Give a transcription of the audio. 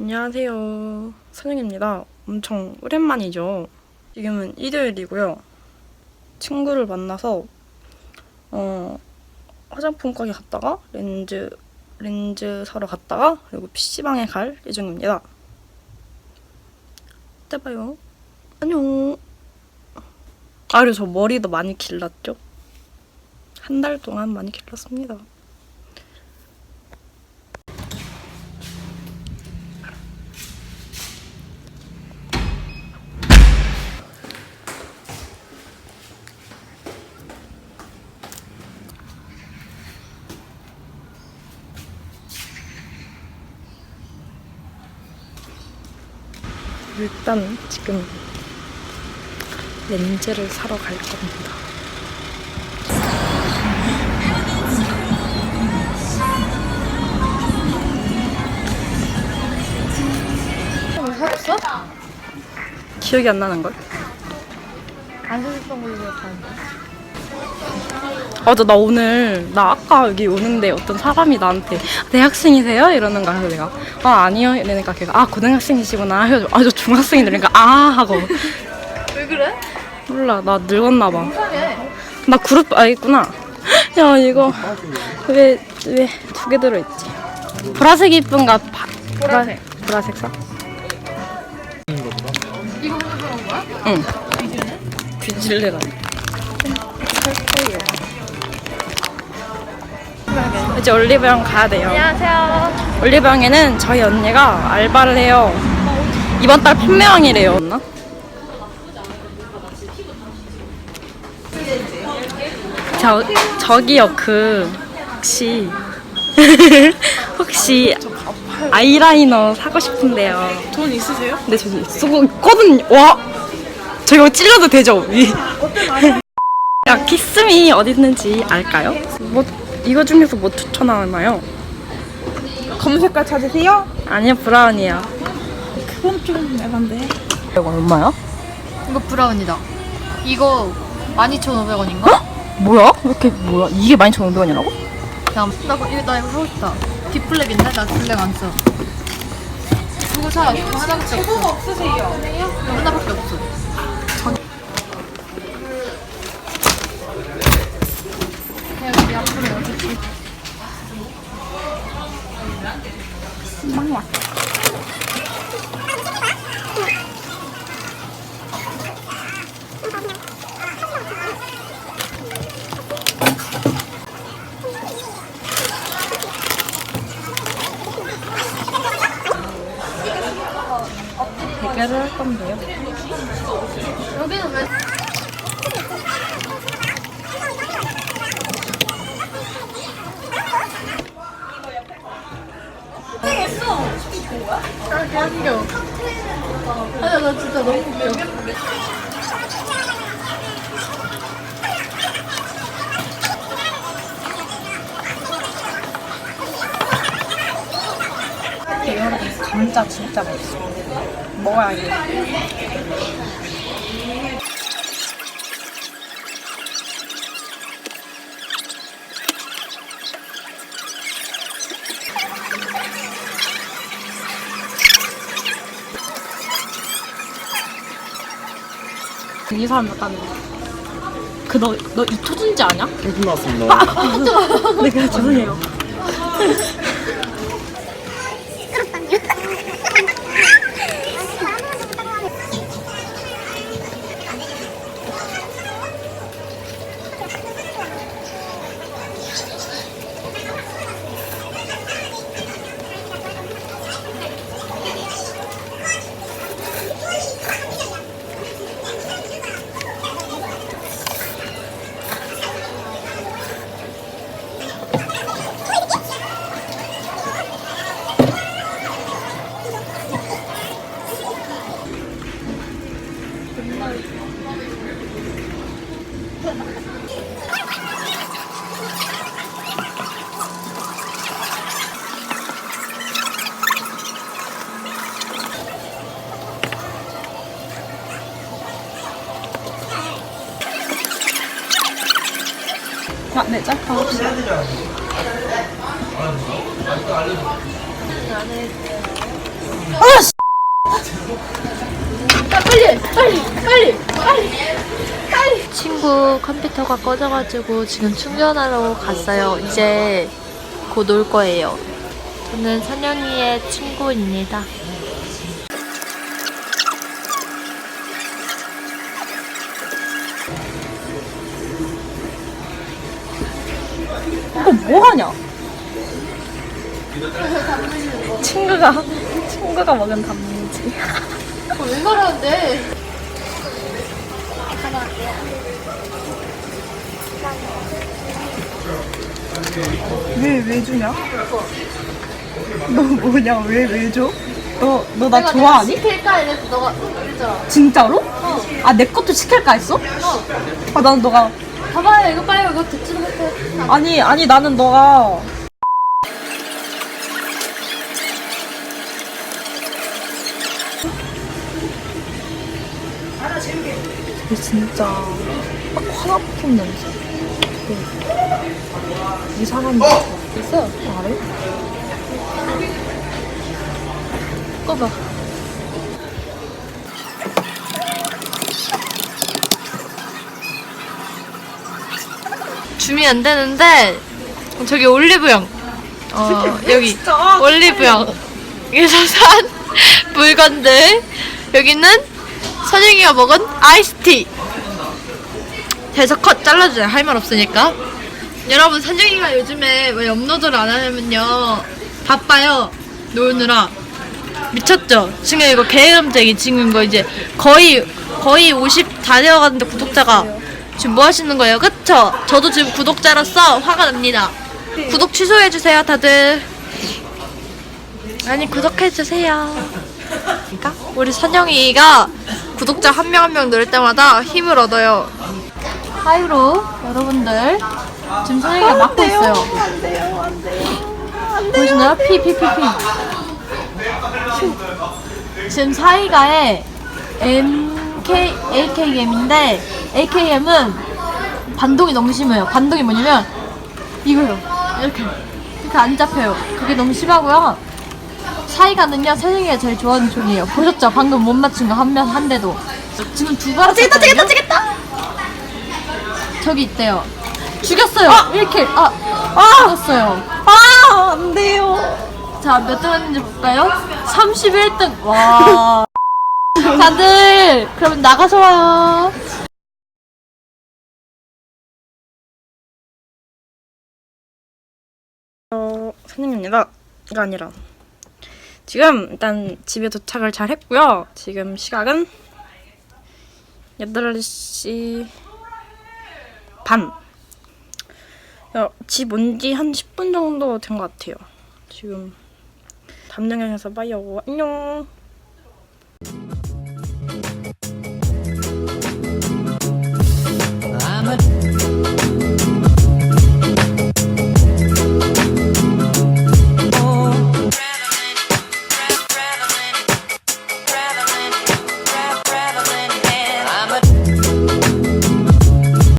안녕하세요. 선영입니다. 엄청 오랜만이죠. 지금은 일요일이고요. 친구를 만나서 어, 화장품 가게 갔다가 렌즈 렌즈 사러 갔다가 그리고 PC방에 갈 예정입니다. 이따 봐요. 안녕. 아 그리고 저 머리도 많이 길렀죠? 한 달 동안 많이 길렀습니다. 일단 지금 렌즈를 사러 갈 겁니다. 기억이 안 나는 걸? 안 샀었던 걸로 기억하는데. 맞아 나 오늘 나 아까 여기 오는데 어떤 사람이 나한테 대학생이세요? 이러는 거야 그래서 내가 아 아니요 이러니까 걔가 아 고등학생이시구나 해가지고 아저 중학생이 되니까 아 하고 왜 그래? 몰라 나 늙었나 봐. 이상해. 나 그룹 알겠구나. 야 이거 왜 왜 두 개 들어있지? 보라색이 이쁜가? 파, 보라색. 보라색 사? 이거 그런 거야? 응. 비주는? 귀질레라. 이제 올리브영 가야 돼요. 안녕하세요. 올리브영에는 저희 언니가 알바를 해요. 이번 달 판매왕이래요. 맞나? 저 저기요 그 혹시 혹시 아이라이너 사고 싶은데요. 돈 있으세요? 근데 저 쓰고 있거든요. 와, 저 이거 찔러도 되죠? 위. 야, 키스미 어디 있는지 알까요? 뭐 이거 중에서 뭐 추천하나요? 검색과 찾으세요? 아니요, 브라운이요. 그건 좀 애반데. 이거 얼마야? 이거 브라운이다. 이거 12,500원인가? 뭐야? 왜 이렇게 뭐야? 이게 12,500원이라고? 야, 나 이거, 이거 나 이거 사고 싶다. 뒷블랙인데? 나 블랙 안 써. 이거 사. 이거 하나밖에 없어. 없으세요? 이거 하나밖에 없어. 야, 여기 앞으로 여기. 대결을 할 건데요. 여기는 왜? 아, 개웃겨. 아니, 나 진짜 너무 웃겨. 감자 진짜 맛있어. 먹어야지. 이 사람 약간 그너 너 이토준지 아냐? 상품 나왔습니다. 네, 그래 죄송해요. bạn lại chắc không? Ôi! 아, 네, 짤파 혹시. 친구 컴퓨터가 꺼져가지고 지금 충전하러 갔어요. 이제 곧 올 거예요. 저는 선영이의 친구입니다. 이거 뭐 하냐? 친구가 친구가 먹은 단무지. 왜 그러는데? 왜, 왜 주냐? 너 뭐냐? 왜, 왜 줘? 너, 너나 좋아하니? 시킬까 이래서 너가 그랬잖아. 진짜로? 아, 내 것도 시킬까 했어? 아, 나는 너가. 봐봐요 이거 빨리 이거 듣지도 못해. 아니, 아니, 나는 너가. 이게 진짜 막 화나품 냄새. 그 이상한 냄새. 있어? 알아? 꺼봐. 줌이 안 되는데 저기 올리브영. 어 여기 올리브영. 여기서 산 물건들. 여기는 선영이가 먹은 아이스티. 그래서 컷 잘라주세요. 할 말 없으니까. 여러분 선영이가 요즘에 왜 업로드를 안 하냐면요. 바빠요. 노느라. 미쳤죠? 지금 이거 게으름쟁이 지금 이거 이제 거의 거의 50 다 되어가는데 구독자가 지금 뭐 하시는 거예요? 그쵸? 저도 지금 구독자로서 화가 납니다. 구독 취소해주세요, 다들. 아니, 구독해주세요. 그러니까 우리 선영이가 구독자 한 명 한 명 늘을 때마다 힘을 얻어요. 하이로 여러분들 지금 선영이가 맡고 있어요. 안 돼요, 안 돼요. 보시나요? 피, 피, 피, 피. 지금 사이가의 MK, AKM인데 AKM은 반동이 너무 심해요. 반동이 뭐냐면 이거요. 이렇게 이렇게 안 잡혀요. 그게 너무 심하고요. 사이가는요 세상에 제일 좋아하는 종이에요. 보셨죠? 방금 못 맞춘 거한명한 대도. 지금 두발 찌겠다 찌겠다 찌겠다. 저기 있대요. 죽였어요. 1킬. 아, 아, 죽었어요. 아, 안 돼요. 자, 몇 등 했는지 볼까요? 31등. 와. 다들, 그럼 나가서 와요. 어, 선생님입니다. 이가 아니라 지금 일단 집에 도착을 잘 했고요. 지금 시각은 8시 반. 집 온 지 한 10분 정도 된 것 같아요. 지금 담양에서 빠이하고 안녕.